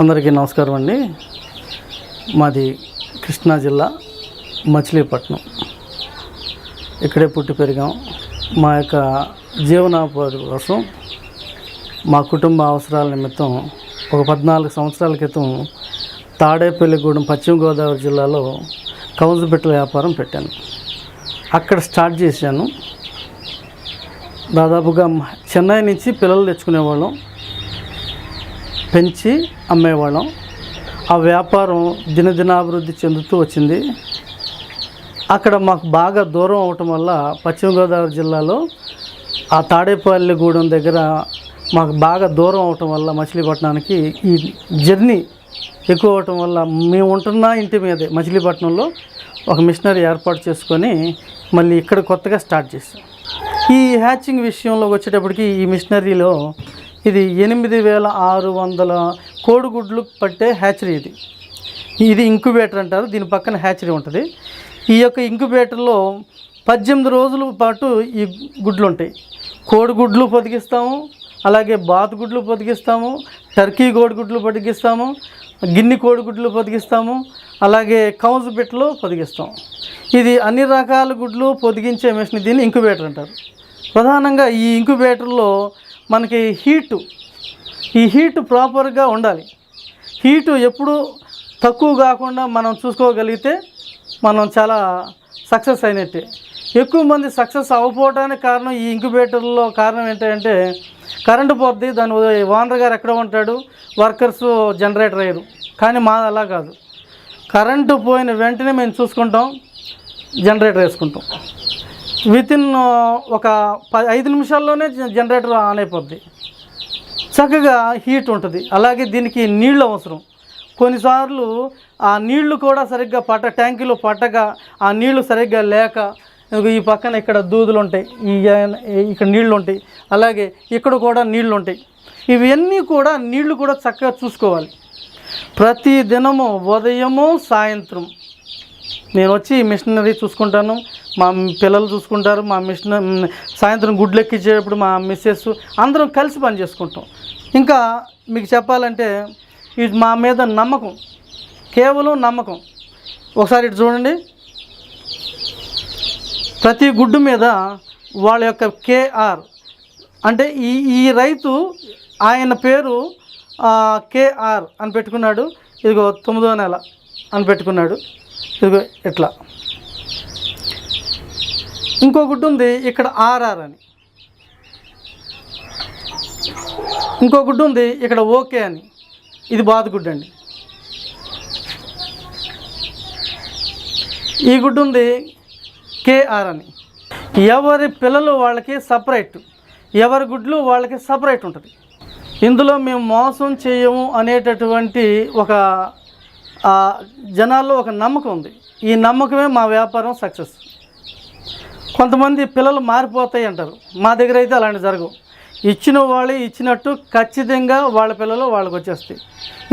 అందరికీ నమస్కారం అండి. మాది కృష్ణా జిల్లా మచిలీపట్నం. ఇక్కడే పుట్టి పెరిగాం. మా యొక్క జీవనోపాధి కోసం మా కుటుంబ అవసరాల నిమిత్తం ఒక పద్నాలుగు సంవత్సరాల క్రితం తాడేపల్లిగూడెం పశ్చిమ గోదావరి జిల్లాలో కౌజుబెట్టల వ్యాపారం పెట్టాను. అక్కడ స్టార్ట్ చేశాను. దాదాపుగా చెన్నై నుంచి పిల్లలు తెచ్చుకునేవాళ్ళం. పెంచి అమ్మేవాళ్ళం. ఆ వ్యాపారం దినదినాభివృద్ధి చెందుతూ వచ్చింది. అక్కడ మాకు బాగా దూరం అవటం వల్ల పశ్చిమ గోదావరి జిల్లాలో ఆ తాడేపల్లిగూడెం దగ్గర మాకు బాగా దూరం అవటం వల్ల మచిలీపట్నానికి ఈ జర్నీ ఎక్కువ అవటం వల్ల మేము ఉంటున్న ఇంటి మీదే మచిలీపట్నంలో ఒక మిషనరీ ఏర్పాటు చేసుకొని మళ్ళీ ఇక్కడ కొత్తగా స్టార్ట్ చేసాం ఈ హ్యాచింగ్ విషయంలోకి వచ్చేటప్పటికి ఈ మిషనరీలో ఇది ఎనిమిది వేల ఆరు వందల కోడిగుడ్లు పట్టే హ్యాచరీ ఇది. ఇది ఇంక్యుబేటర్ అంటారు దీని పక్కన హ్యాచరీ ఉంటుంది. ఈ యొక్క ఇంక్యుబేటర్లో పద్దెనిమిది రోజుల పాటు ఈ గుడ్లు ఉంటాయి కోడిగుడ్లు పొదిగిస్తాము అలాగే బాతుగుడ్లు పొదిగిస్తాము టర్కీ కోడిగుడ్లు పొదిగిస్తాము గిన్ని కోడిగుడ్లు పొదిగిస్తాము అలాగే కౌజ్ బిట్లు పొదిగిస్తాం. ఇది అన్ని రకాల గుడ్లు పొదిగించే మెషిన్ దీన్ని ఇంక్యుబేటర్ అంటారు. ప్రధానంగా ఈ ఇంక్యుబేటర్లో మనకి హీటు ఈ హీటు ప్రాపర్గా ఉండాలి. హీటు ఎప్పుడు తక్కువ కాకుండా మనం చూసుకోగలిగితే మనం చాలా సక్సెస్ అయినట్టే. ఎక్కువ మంది సక్సెస్ అవ్వకపోవడానికి కారణం ఈ ఇంక్యుబేటర్లో కారణం ఏంటంటే కరెంటు పోద్ది దాని ఓనర్ గారు ఎక్కడ ఉంటాడు? వర్కర్స్ జనరేటర్ అయ్యారు. కానీ మాది అలా కాదు. కరెంటు పోయిన వెంటనే మేము చూసుకుంటాం జనరేటర్ వేసుకుంటాం. విత్ ఇన్ uh, ఒక ఐదు నిమిషాల్లోనే జనరేటర్ ఆన్ అయిపోద్ది. చక్కగా హీట్ ఉంటుంది. అలాగే దీనికి నీళ్ళు అవసరం. కొన్నిసార్లు ఆ నీళ్ళు కూడా సరిగ్గా పట్ట ట్యాంకులో పట్టక ఆ నీళ్ళు సరిగ్గా లేక ఈ పక్కన ఇక్కడ దూదులు ఉంటాయి ఈ ఇక్కడ నీళ్ళు ఉంటాయి అలాగే ఇక్కడ కూడా నీళ్ళు ఉంటాయి ఇవన్నీ కూడా నీళ్ళు కూడా చక్కగా చూసుకోవాలి. ప్రతి దినము ఉదయము సాయంత్రం నేను వచ్చి మిషనరీ చూసుకుంటాను. మా పిల్లలు చూసుకుంటారు మా మిషన్ సాయంత్రం గుడ్లు ఎక్కించేటప్పుడు మా మిస్సెస్ అందరం కలిసి పని చేసుకుంటాం. ఇంకా మీకు చెప్పాలంటే ఇది మా మీద నమ్మకం కేవలం నమ్మకం. ఒకసారి ఇటు చూడండి. ప్రతి గుడ్డు మీద వాళ్ళ యొక్క కేఆర్ అంటే ఈ ఈ రైతు ఆయన పేరు కేఆర్ అని పెట్టుకున్నాడు. ఇదిగో తొమ్మిదో నెల అని పెట్టుకున్నాడు. ఇదిగో ఇట్లా. ఇంకో గుడ్డు ఉంది ఇక్కడ ఆర్ఆర్ అని. ఇంకో ఉంది ఇక్కడ ఓకే అని. ఇది బాతుగుడ్డు అండి. ఈ గుడ్డు ఉంది కేఆర్ అని. ఎవరి పిల్లలు వాళ్ళకి సపరేట్ ఎవరి గుడ్లు వాళ్ళకి సపరేట్ ఉంటుంది. ఇందులో మేము మోసం చేయము అనేటటువంటి ఒక జనాల్లో ఒక నమ్మకం ఉంది. ఈ నమ్మకమే మా వ్యాపారం సక్సెస్. కొంతమంది పిల్లలు మారిపోతాయి అంటారు. మా దగ్గర అయితే అలాంటి జరగవు. ఇచ్చిన వాళ్ళు ఇచ్చినట్టు ఖచ్చితంగా వాళ్ళ పిల్లలు వాళ్ళకి వచ్చేస్తాయి.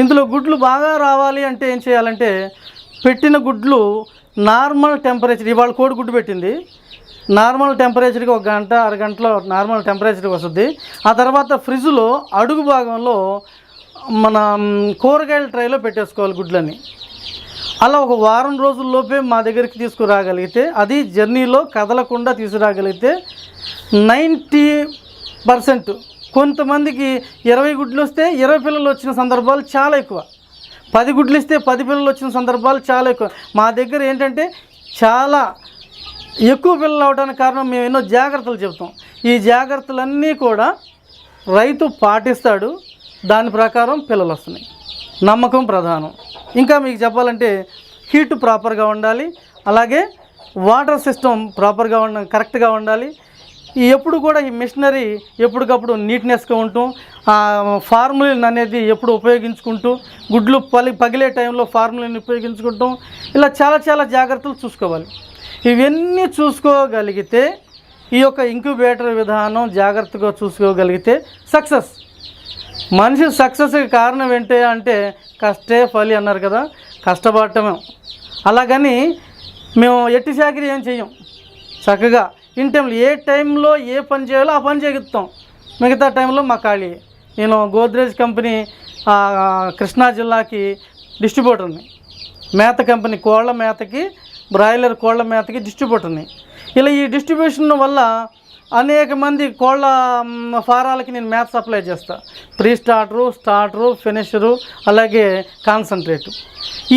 ఇందులో గుడ్లు బాగా రావాలి అంటే ఏం చేయాలంటే పెట్టిన గుడ్లు నార్మల్ టెంపరేచర్ ఇవాళ కోడి గుడ్డు పెట్టింది. నార్మల్ టెంపరేచర్కి ఒక గంట అరగంటలో నార్మల్ టెంపరేచర్కి వస్తుంది. ఆ తర్వాత ఫ్రిడ్జ్లో అడుగు భాగంలో మన కూరగాయల ట్రైలో పెట్టేసుకోవాలి గుడ్లని. అలా ఒక వారం రోజుల్లోపే మా దగ్గరికి తీసుకురాగలిగితే అది జర్నీలో కదలకుండా తీసుకురాగలిగితే నైంటీ పర్సెంట్ కొంతమందికి ఇరవై గుడ్లు వస్తే ఇరవై పిల్లలు వచ్చిన సందర్భాలు చాలా ఎక్కువ. పది గుడ్లు ఇస్తే పది పిల్లలు వచ్చిన సందర్భాలు చాలా ఎక్కువ. మా దగ్గర ఏంటంటే చాలా ఎక్కువ పిల్లలు అవడానికి కారణం మేము ఎన్నో జాగ్రత్తలు చెప్తాం ఈ జాగ్రత్తలన్నీ కూడా రైతు పాటిస్తాడు. దాని ప్రకారం పిల్లలు వస్తున్నాయి. నమ్మకం ప్రధానం. ఇంకా మీకు చెప్పాలంటే హీట్ ప్రాపర్గా ఉండాలి అలాగే వాటర్ సిస్టమ్ ప్రాపర్గా ఉండ కరెక్ట్గా ఉండాలి. ఎప్పుడు కూడా ఈ మిషనరీ ఎప్పటికప్పుడు నీట్నెస్గా ఉంటూ ఫార్ములిన్ అనేది ఎప్పుడు ఉపయోగించుకుంటూ గుడ్లు పలి పగిలే టైంలో ఫార్ములిన్ ఉపయోగించుకుంటాం ఇలా చాలా చాలా జాగ్రత్తలు చూసుకోవాలి. ఇవన్నీ చూసుకోగలిగితే ఈ యొక్క ఇంక్యుబేటర్ విధానం జాగ్రత్తగా చూసుకోగలిగితే సక్సెస్. మనిషి సక్సెస్కి కారణం ఏంటి అంటే కష్టే ఫలి అన్నారు కదా కష్టపడటమే. అలాగని మేము ఎట్టి చాకరీ ఏం చెయ్యం. చక్కగా ఇన్ టైంలో ఏ టైంలో ఏ పని చేయాలో ఆ పని చేయిస్తాం. మిగతా టైంలో మా ఖాళీ. నేను గోద్రేజ్ కంపెనీ కృష్ణా జిల్లాకి డిస్ట్రిబ్యూటర్ని మేత కంపెనీ కోళ్ళ మేతకి బ్రాయిలర్ కోళ్ళ మేతకి డిస్ట్రిబ్యూటర్ని ఇలా ఈ డిస్ట్రిబ్యూషన్ వల్ల అనేక మంది కోళ్ళ ఫారాలకి నేను మేత సప్లై చేస్తా. ప్రీ స్టార్టరు స్టార్టరు ఫినిషరు అలాగే కాన్సన్ట్రేట్.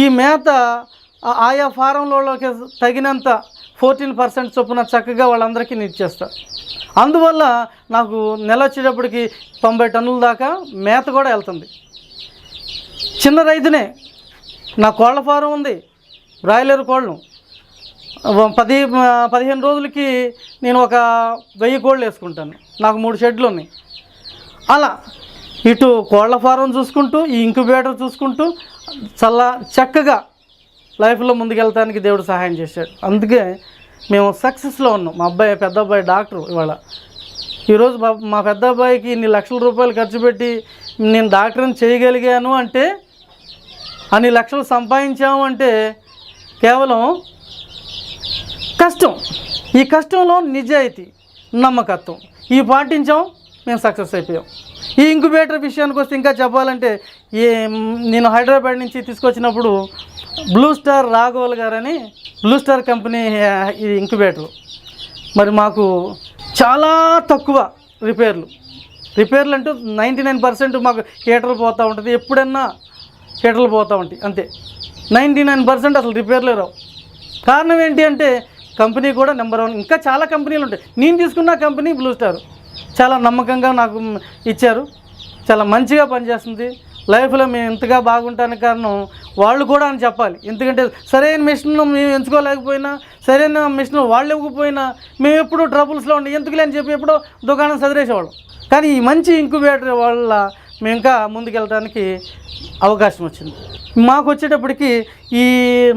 ఈ మేత ఆయా ఫారంలోకి తగినంత ఫోర్టీన్ పర్సెంట్ చొప్పున చక్కగా వాళ్ళందరికీ నేను ఇచ్చేస్తా. అందువల్ల నాకు నెల వచ్చేటప్పటికి తొంభై టన్నుల దాకా మేత కూడా వెళ్తుంది. చిన్న రైతునే నా కోళ్ళ ఫారం ఉంది బ్రాయిలర్ కోళ్ళను పది పదిహేను రోజులకి నేను ఒక వెయ్యి కోళ్ళు వేసుకుంటాను. నాకు మూడు షెడ్లు ఉన్నాయి. అలా ఇటు కోళ్ళ ఫారం చూసుకుంటూ ఈ ఇంక్యుబేటర్ చూసుకుంటూ చాలా చక్కగా లైఫ్లో ముందుకెళ్తానికి దేవుడు సహాయం చేశాడు. అందుకే మేము సక్సెస్లో ఉన్నాం. మా అబ్బాయి పెద్ద అబ్బాయి డాక్టర్ ఇవాళ. ఈరోజు మా మా పెద్ద అబ్బాయికి ఇన్ని లక్షల రూపాయలు ఖర్చు పెట్టి నేను డాక్టర్ని చేయగలిగాను అంటే అన్ని లక్షలు సంపాదించాము అంటే కేవలం కష్టం. ఈ కష్టంలో నిజాయితీ నమ్మకత్వం. ఈ పాటించాం మేము సక్సెస్ అయిపోయాం. ఈ ఇంక్యుబేటర్ విషయానికి వస్తే ఇంకా చెప్పాలంటే ఏ నేను హైదరాబాద్ నుంచి తీసుకొచ్చినప్పుడు బ్లూ స్టార్ రాఘవల్ గారని బ్లూ స్టార్ కంపెనీ ఈ ఇంక్యుబేటర్. మరి మాకు చాలా తక్కువ రిపేర్లు. రిపేర్లు అంటూ నైంటీ నైన్ పర్సెంట్ మాకు హీటర్లు పోతూ ఉంటుంది. ఎప్పుడన్నా హీటర్లు పోతూ ఉంటాయి అంతే. నైంటీ నైన్ పర్సెంట్ అసలు రిపేర్లే రావు. కారణం ఏంటి అంటే కంపెనీ కూడా నెంబర్ వన్. ఇంకా చాలా కంపెనీలు ఉంటాయి. నేను తీసుకున్న కంపెనీ బ్లూ స్టార్ చాలా నమ్మకంగా నాకు ఇచ్చారు. చాలా మంచిగా పనిచేస్తుంది. లైఫ్లో మేము ఇంతగా బాగుంటానికి కారణం వాళ్ళు కూడా అని చెప్పాలి. ఎందుకంటే సరైన మిషన్ మేము ఎంచుకోలేకపోయినా సరైన మిషన్ వాళ్ళు ఇవ్వకపోయినా మేము ఎప్పుడూ ట్రబుల్స్లో ఉండి ఎందుకులే అని చెప్పి ఎప్పుడో దుకాణం చదివేసేవాళ్ళం కానీ ఈ మంచి ఇంక్యుబేటర్ వల్ల మేము ఇంకా ముందుకెళ్ళడానికి అవకాశం వచ్చింది. మాకు వచ్చేటప్పటికి ఈ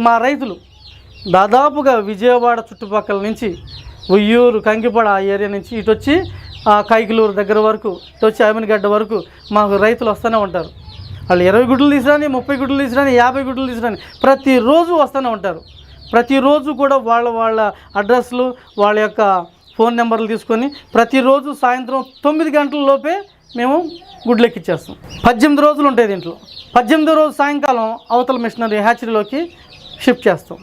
మా రైతులు దాదాపుగా విజయవాడ చుట్టుపక్కల నుంచి ఉయ్యూరు కంకిపడ ఆ ఏరియా నుంచి ఇటు వచ్చి ఆ కైకిలూరు దగ్గర వరకు ఇటు వచ్చి అమినగడ్డ వరకు మాకు రైతులు వస్తూనే ఉంటారు. వాళ్ళు ఇరవై గుడ్లు తీసిరాని ముప్పై గుడ్లు తీసిరాని యాభై గుడ్లు తీసిరాని ప్రతిరోజు వస్తూనే ఉంటారు. ప్రతిరోజు కూడా వాళ్ళ వాళ్ళ అడ్రస్లు వాళ్ళ యొక్క ఫోన్ నెంబర్లు తీసుకొని ప్రతిరోజు సాయంత్రం తొమ్మిది గంటల లోపే మేము గుడ్లు ఎక్కిచ్చేస్తాం పద్దెనిమిది రోజులు ఉంటాయి దీంట్లో. పద్దెనిమిది రోజు సాయంకాలం అవతల మిషనరీ హ్యాచరీలోకి షిఫ్ట్ చేస్తాం.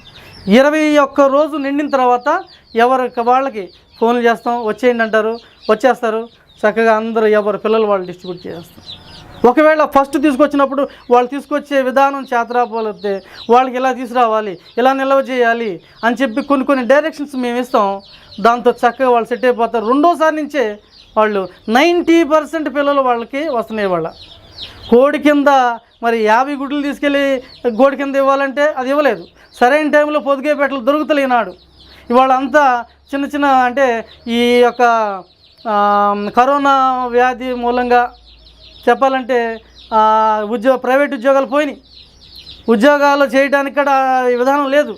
ఇరవై ఒక్క రోజు నిండిన తర్వాత ఎవరికి వాళ్ళకి ఫోన్లు చేస్తాం వచ్చేయండి అంటారు వచ్చేస్తారు. చక్కగా అందరూ ఎవరు పిల్లలు వాళ్ళు డిస్ట్రిబ్యూట్ చేస్తాం ఒకవేళ ఫస్ట్ తీసుకొచ్చినప్పుడు వాళ్ళు తీసుకొచ్చే విధానం చేతరాపోతే వాళ్ళకి ఇలా తీసుకురావాలి ఇలా నిల్వ చేయాలి అని చెప్పి కొన్ని కొన్ని డైరెక్షన్స్ మేము ఇస్తాం. దాంతో చక్కగా వాళ్ళు సెట్ అయిపోతారు. రెండోసారి నుంచే వాళ్ళు నైంటీ పర్సెంట్ పిల్లలు వాళ్ళకి వస్తున్నాయి వాళ్ళ కోడి కింద మరి యాభై గుడ్లు తీసుకెళ్ళి గోడి కింద ఇవ్వాలంటే అది ఇవ్వలేదు. సరైన టైంలో పొదిగే పెట్టలు దొరుకుతలేనాడు. ఇవాళ అంతా చిన్న చిన్న అంటే ఈ యొక్క కరోనా వ్యాధి మూలంగా చెప్పాలంటే ఉద్యోగ ప్రైవేట్ ఉద్యోగాలు పోయినాయి. ఉద్యోగాలు చేయడానికి కూడా విధానం లేదు.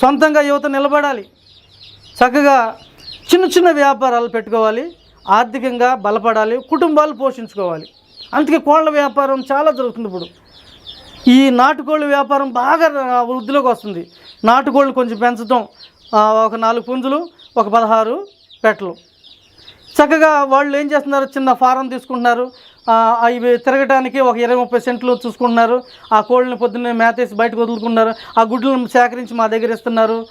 సొంతంగా యువత నిలబడాలి. చక్కగా చిన్న చిన్న వ్యాపారాలు పెట్టుకోవాలి. ఆర్థికంగా బలపడాలి. కుటుంబాలు పోషించుకోవాలి. అందుకే కోళ్ళ వ్యాపారం చాలా జరుగుతుంది ఇప్పుడు. ఈ నాటుకోళ్ళ వ్యాపారం బాగా వృద్ధిలోకి వస్తుంది. నాటుకోళ్ళు కొంచెం పెంచడం ఒక నాలుగు పుంజులు ఒక పదహారు పెట్టలు. చక్కగా వాళ్ళు ఏం చేస్తున్నారు? చిన్న ఫారం తీసుకుంటున్నారు. అవి తిరగటానికి ఒక ఇరవై ముప్పై సెంట్లు చూసుకుంటున్నారు. ఆ కోళ్ళని పొద్దున్నే మేతేసి బయటకు వదులుకుంటున్నారు. ఆ గుడ్లను సేకరించి మా దగ్గర ఇస్తున్నారు.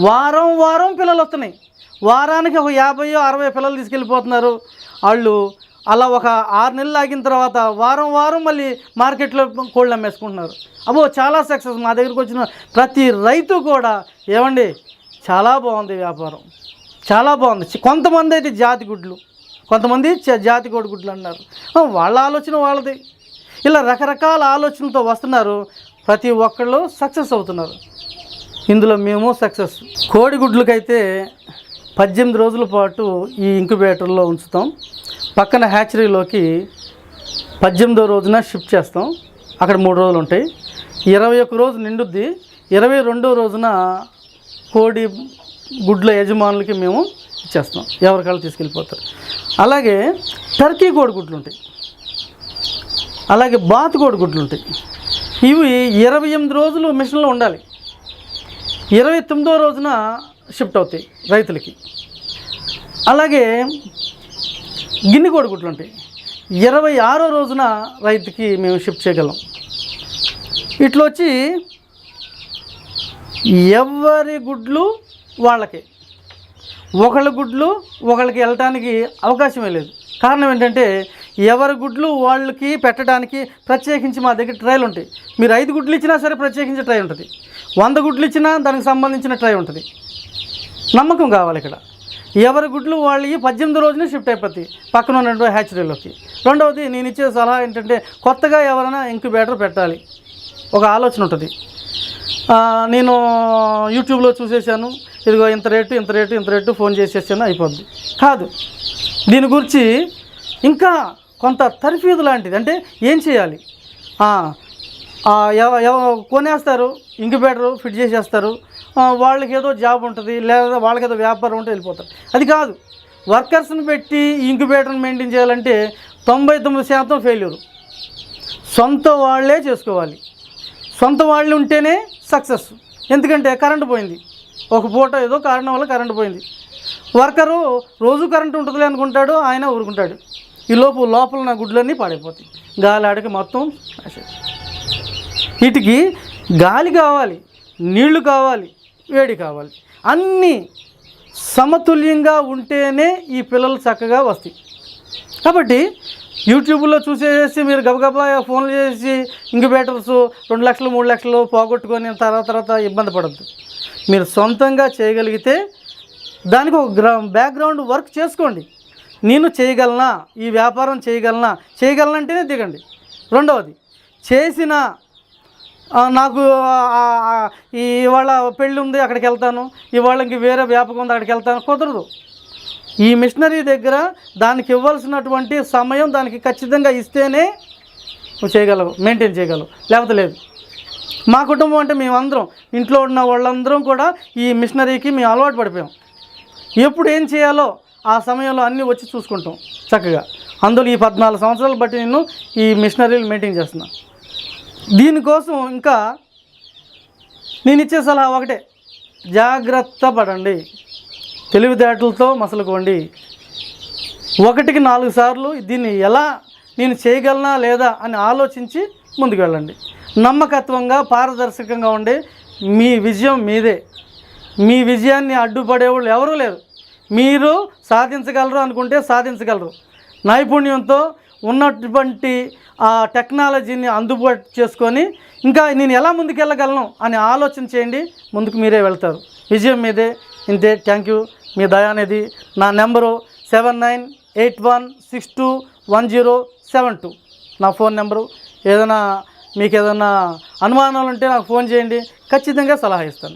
వారం వారం పిల్లలు వస్తున్నాయి. వారానికి ఒక యాభై అరవై పిల్లలు తీసుకెళ్ళిపోతున్నారు. వాళ్ళు అలా ఒక ఆరు నెలలు ఆగిన తర్వాత వారం వారం మళ్ళీ మార్కెట్లో కోళ్ళు అమ్మేసుకుంటున్నారు. అబ్బో చాలా సక్సెస్ మా దగ్గరికి వచ్చిన ప్రతి రైతు కూడా ఏమండి చాలా బాగుంది వ్యాపారం. చాలా బాగుంది. కొంతమంది అయితే జాతి గుడ్లు కొంతమంది జాతి కోడి గుడ్లు అన్నారు. వాళ్ళ ఆలోచన వాళ్ళది. ఇలా రకరకాల ఆలోచనలతో వస్తున్నారు. ప్రతి ఒక్కళ్ళు సక్సెస్ అవుతున్నారు. ఇందులో మేము సక్సెస్ కోడిగుడ్లకైతే పద్దెనిమిది రోజుల పాటు ఈ ఇంక్యుబేటర్లో ఉంచుతాం. పక్కన హ్యాచరీలోకి పద్దెనిమిదో రోజున షిఫ్ట్ చేస్తాం. అక్కడ మూడు రోజులు ఉంటాయి. ఇరవై ఒక్క రోజు నిండుద్ది. ఇరవై రెండో రోజున కోడి గుడ్ల యజమానులకి మేము ఇచ్చేస్తాం. ఎవరికాళ్ళు తీసుకెళ్ళిపోతారు. అలాగే టర్కీ కోడి గుడ్లు ఉంటాయి. అలాగే బాతుకోడి గుడ్లు ఉంటాయి. ఇవి ఇరవై ఎనిమిది రోజులు మిషన్లో ఉండాలి. ఇరవై తొమ్మిదో రోజున షిఫ్ట్ అవుతాయి రైతులకి. అలాగే గిన్నె కోడి గుడ్లు ఉంటాయి. ఇరవై ఆరో రోజున రైతుకి మేము షిఫ్ట్ చేయగలం. ఇట్లా వచ్చి ఎవరి గుడ్లు వాళ్ళకి. ఒకళ్ళ గుడ్లు ఒకళ్ళకి వెళ్ళటానికి అవకాశమే లేదు. కారణం ఏంటంటే ఎవరి గుడ్లు వాళ్ళకి పెట్టడానికి ప్రత్యేకించి మా దగ్గర ట్రైలు ఉంటాయి. మీరు ఐదు గుడ్లు ఇచ్చినా సరే ప్రత్యేకించి ట్రై ఉంటుంది. వంద గుడ్లు ఇచ్చినా దానికి సంబంధించిన ట్రై ఉంటుంది. నమ్మకం కావాలి ఇక్కడ. ఎవరి గుడ్లు వాళ్ళవి పద్దెనిమిది రోజున షిఫ్ట్ అయిపోతాయి. పక్కన ఉన్నటువంటి హ్యాచరీలోకి రెండవది నేను ఇచ్చే సలహా ఏంటంటే కొత్తగా ఎవరైనా ఇంక్యుబేటర్ పెట్టాలి. ఒక ఆలోచన ఉంటుంది. నేను యూట్యూబ్లో చూసేసాను ఇదిగో ఇంత రేటు ఇంత రేటు ఇంత రేటు ఫోన్ చేసేసాను అయిపోద్ది. కాదు. దీని గురించి ఇంకా కొంత తర్ఫీదు లాంటిది. అంటే ఏం చేయాలి? ఎవ- ఎవ- కొనేస్తారు ఇంక్యుబేటర్ ఫిట్ చేసేస్తారు. వాళ్ళకి ఏదో జాబ్ ఉంటుంది లేదా వాళ్ళకి ఏదో వ్యాపారం ఉంటే వెళ్ళిపోతారు. అది కాదు. వర్కర్స్ని పెట్టి ఇంక్యుబేటర్ని మెయింటైన్ చేయాలంటే తొంభై తొమ్మిది శాతం ఫెయిల్యూర్ సొంత వాళ్ళే చేసుకోవాలి. సొంత వాళ్ళు ఉంటేనే సక్సెస్ ఎందుకంటే కరెంటు పోయింది. ఒక పూట ఏదో కారణం వల్ల కరెంటు పోయింది. వర్కరు రోజు కరెంటు ఉంటుందిలే అనుకుంటాడు ఆయన ఊరుకుంటాడు. ఈ లోపు లోపల నా గుడ్లన్నీ పాడైపోతాయి. గాలి ఆడక మొత్తం వీటికి గాలి కావాలి నీళ్ళు కావాలి. వేడి కావాలి. అన్నీ సమతుల్యంగా ఉంటేనే ఈ పిల్లలు చక్కగా వస్తాయి. కాబట్టి యూట్యూబ్లో చూసేసి మీరు గబగబా ఫోన్లు చేసి ఇంక్యుబేటర్స్ రెండు లక్షలు మూడు లక్షలు పోగొట్టుకొని తర్వాత తర్వాత ఇబ్బంది పడద్దు. మీరు సొంతంగా చేయగలిగితే దానికి ఒక గ్రా బ్యాక్గ్రౌండ్ వర్క్ చేసుకోండి. నేను చేయగలనా? ఈ వ్యాపారం చేయగలనా? చేయగలనంటేనే దిగండి. రెండవది చేసిన నాకు ఈ ఇవాళ పెళ్ళి ఉంది అక్కడికి వెళ్తాను. ఇవాళ ఇంక వేరే వ్యాపకం ఉంది అక్కడికి వెళ్తాను. కుదరదు. ఈ మిషనరీ దగ్గర దానికి ఇవ్వాల్సినటువంటి సమయం దానికి ఖచ్చితంగా ఇస్తేనే నువ్వు చేయగలవు మెయింటైన్ చేయగలవు. లేకపోతే లేదు. మా కుటుంబం అంటే మేమందరం ఇంట్లో ఉన్న వాళ్ళందరం కూడా ఈ మిషనరీకి మేము అలవాటు పడిపోయాం. ఎప్పుడు ఏం చేయాలో ఆ సమయంలో అన్నీ వచ్చి చూసుకుంటాం చక్కగా. అందులో ఈ పద్నాలుగు సంవత్సరాలు బట్టి నేను ఈ మిషనరీలు మెయింటైన్ చేస్తున్నాను. దీనికోసం ఇంకా నేను ఇచ్చే సలహా ఒకటే. జాగ్రత్త పడండి. తెలివితేటలతో మసలుకోండి. ఒకటికి నాలుగు సార్లు దీన్ని ఎలా నేను చేయగలనా లేదా అని ఆలోచించి ముందుకు వెళ్ళండి నమ్మకత్వంగా పారదర్శకంగా ఉండి మీ విజయం మీదే. మీ విజయాన్ని అడ్డుపడేవాళ్ళు ఎవరూ లేరు. మీరు సాధించగలరు అనుకుంటే సాధించగలరు. నైపుణ్యంతో ఉన్నటువంటి ఆ టెక్నాలజీని అందుబాటు చేసుకొని ఇంకా నేను ఎలా ముందుకెళ్ళగలను అని ఆలోచన చేయండి. ముందుకు మీరే వెళ్తారు. విజయం మీదే. ఇంతే. థ్యాంక్ యూ మీ దయానిధి నా number seven nine eight one six two one zero seven two నా ఫోన్ నెంబరు. ఏదైనా మీకు ఏదైనా అనుమానాలు ఉంటే నాకు ఫోన్ చేయండి. ఖచ్చితంగా సలహా ఇస్తాను.